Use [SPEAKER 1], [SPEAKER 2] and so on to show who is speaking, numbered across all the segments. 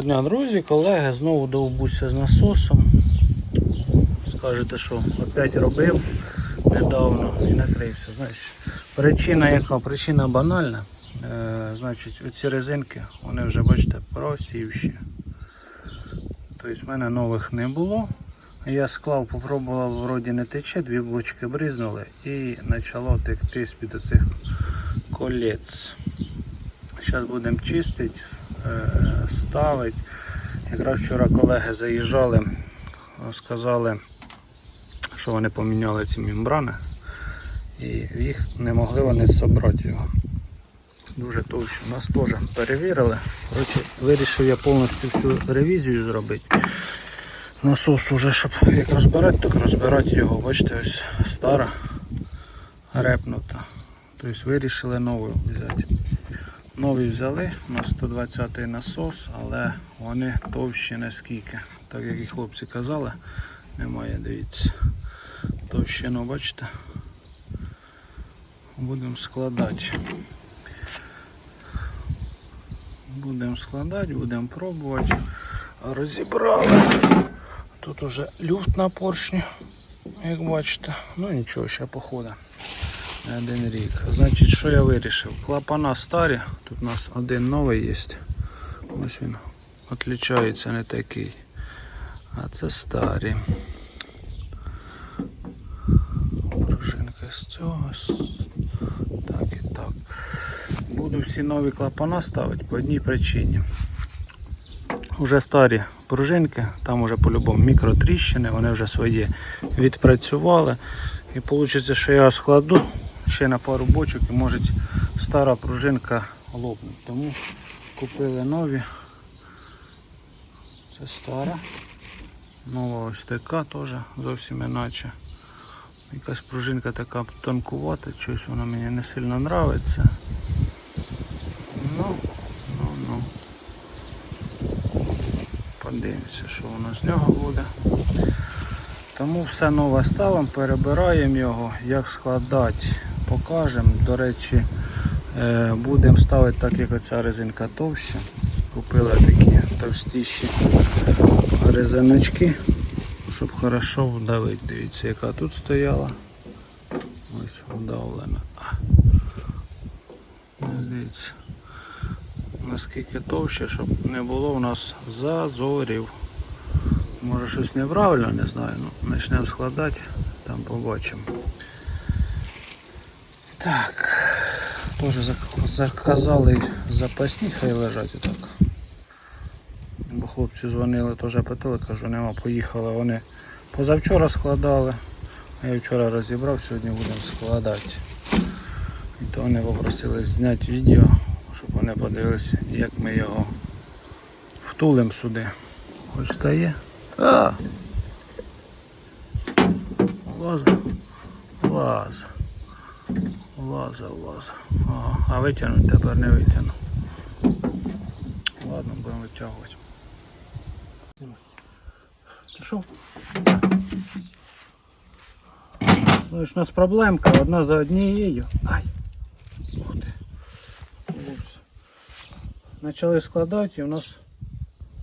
[SPEAKER 1] Доброго дня, друзі, колеги. Знову довбуся з насосом. Скажете, що опять робив недавно і накрився. Значить, причина яка? Причина банальна. Е, значить, оці резинки, вони вже, бачите, просівші. Тобто в мене нових не було. Я склав, попробував, вроді не тече, дві блочки бризнули і почало текти з-під оцих колець. Зараз будемо чистити, ставити. Якраз вчора колеги заїжджали, сказали, що вони поміняли ці мембрани і їх не могли вони зібрати його. Дуже товще. Нас теж перевірили. Коротше, вирішив я повністю всю ревізію зробити. Насос уже, щоб як розбирати, так розбирати його. Бачите, ось стара репнута. Тобто вирішили нову взяти. Нові взяли на 120 насос, але вони товщі наскільки. Так як і хлопці казали, немає, дивіться. Товщину, бачите? Будемо складати. Будемо складати, будемо пробувати. Розібрали. Тут уже люфт на поршні, як бачите. Ну нічого, ще походить. Один рік. Значить, що я вирішив? Клапана старі, тут у нас один новий є. Ось він відлічається не такий. А це старі. Пружинка з цього. Так і так. Буду всі нові клапана ставити по одній причині. Уже старі пружинки, там уже по-любому мікротріщини, вони вже свої відпрацювали. І вийде, що я складу ще на пару бочок і може стара пружинка лопнути. Тому купили нові. Це стара. Нова ось така теж зовсім іначе. Якась пружинка така тонкувата, щось вона мені не сильно подобається. Ну, ну, ну. Подивимося, що воно з нього буде. Тому все нове ставимо, перебираємо його, як складати, покажемо. До речі, е, будемо ставити так, як оця резинка товща. Купили такі товстіші резиночки, щоб хорошо вдавити. Дивіться, яка тут стояла. Ось вдавлена. Дивіться. Наскільки товще, щоб не було у нас зазорів. Може щось неправильно, не знаю. Ну, почнемо складати, там побачимо. Так. Теж заказали запасні, хай лежать отак. Бо хлопці дзвонили, теж питали, кажу, нема, поїхали. Вони позавчора складали, а я вчора розібрав, сьогодні будемо складати. І то вони попросили зняти відео, щоб вони подивилися, як ми його втулимо сюди. Хоч стає. А! Лаза. Лаза. Лаза, лаза. Ага. А витягнути тепер не витягну. Ладно, будемо витягувати. Пішов. Ну, ж у нас проблемка одна за однією. Ай. Ух ти. Упс. Почали складати і у нас.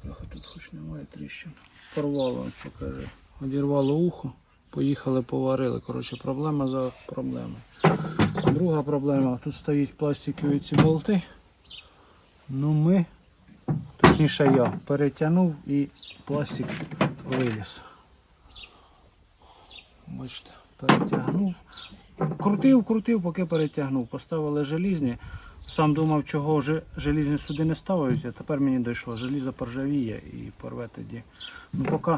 [SPEAKER 1] Тут хоч немає тріщин. Порвало, покажи. Одірвало ухо, поїхали, поварили. Коротше, проблема за проблемою. Друга проблема, тут стоять пластикові ці болти. Ну ми, точніше я, перетягнув і пластик виліз. Бачите, перетягнув. Крутив, крутив, поки перетягнув. Поставили желізні. Сам думав, чого же- желізні сюди не ставлять, а тепер мені дійшло. Желізо поржавіє і порве тоді. Ну поки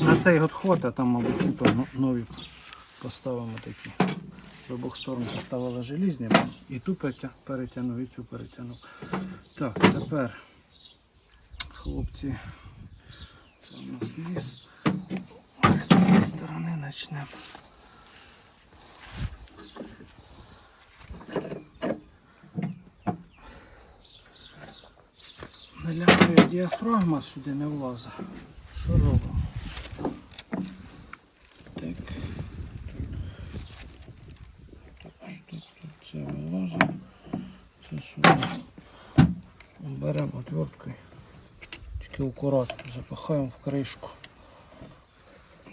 [SPEAKER 1] на цей год а там, мабуть, купа но- нові поставимо такі. З обох сторон поставили желізні. І ту перетягнув, і цю перетягнув. Так, тепер, хлопці, це у нас низ. З цієї сторони почнемо. Не лягає діафрагма сюди не влазить. Що робимо? Так. Тут, тут це вилазить. Це сюди. Беремо. беремо отверткою. Тільки акуратно запихаємо в кришку.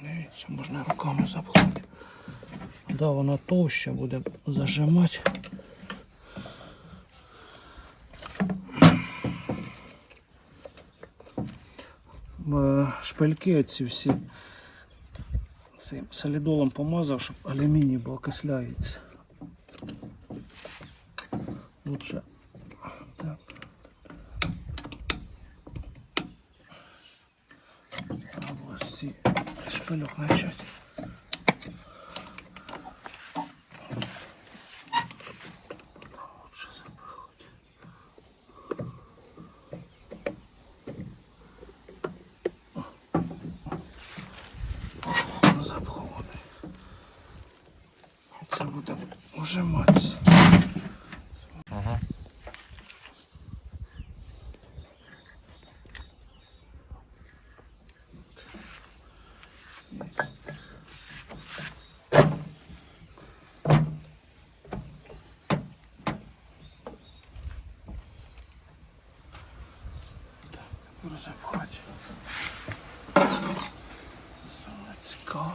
[SPEAKER 1] Дивіться, можна руками запхати. Да, вона товща буде зажимати. Шпильки оці всі цим солідолом помазав, щоб алюміній бо окисляється. Лучше так. Або ось ці запихати. Запхований. Це буде ужиматися.
[SPEAKER 2] Ага.
[SPEAKER 1] Розапхати. Саме цікаво.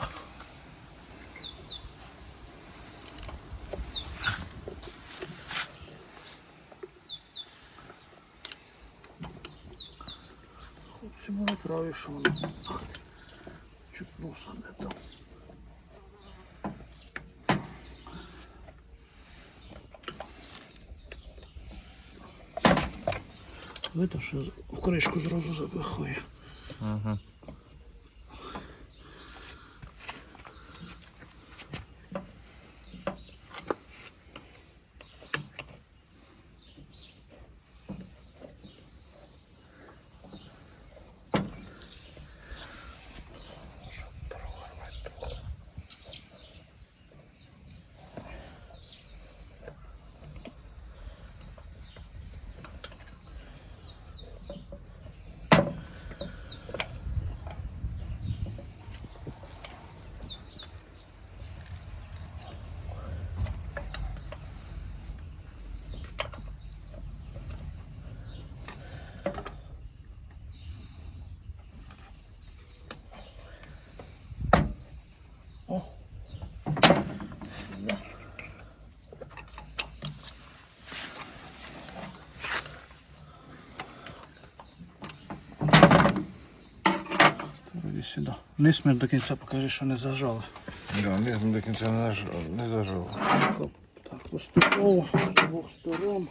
[SPEAKER 1] Хлопці були праві, що воно чуть носа не дав. Видно, що в кришку зразу запихує.
[SPEAKER 2] Ага.
[SPEAKER 1] Вроді Низ ми до кінця покажи, що не зажали.
[SPEAKER 2] Да, не до кінця не, зажали. не.
[SPEAKER 1] Так, поступово з двох сторон.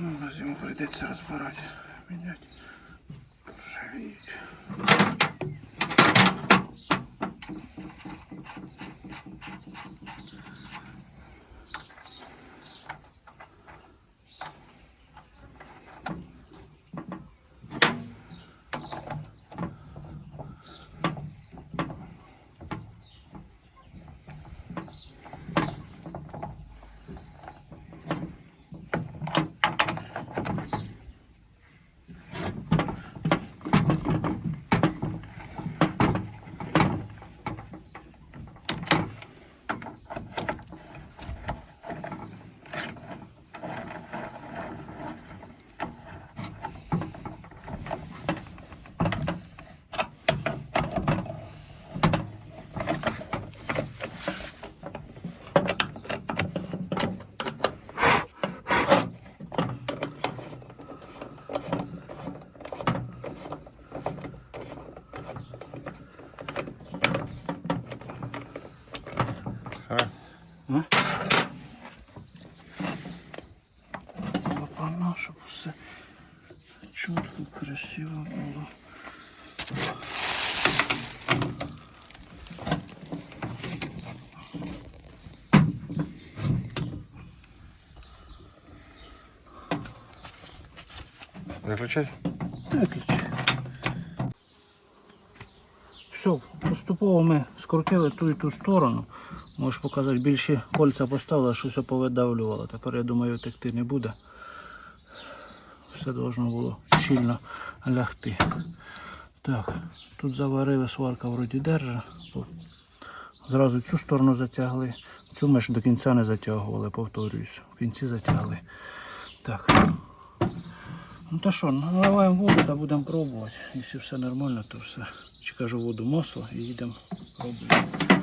[SPEAKER 1] Ну, на зиму прийдеться розбирати, міняти.
[SPEAKER 2] Ха.
[SPEAKER 1] А? Лапана, щоб все чітко, красиво було.
[SPEAKER 2] Виключай?
[SPEAKER 1] Виключи. Все, поступово ми скрутили ту і ту сторону. Можеш показати, більші кольця поставила, щось повидавлювало. Тепер я думаю, текти не буде. Все должно було щільно лягти. Так, тут заварили, сварка вроді держа. Зразу цю сторону затягли. Цю ми ж до кінця не затягували, повторююсь. В кінці затягли. Так. Ну та що, наливаємо воду та будемо пробувати. Якщо все нормально, то все. Чи кажу воду масло і їдемо пробувати.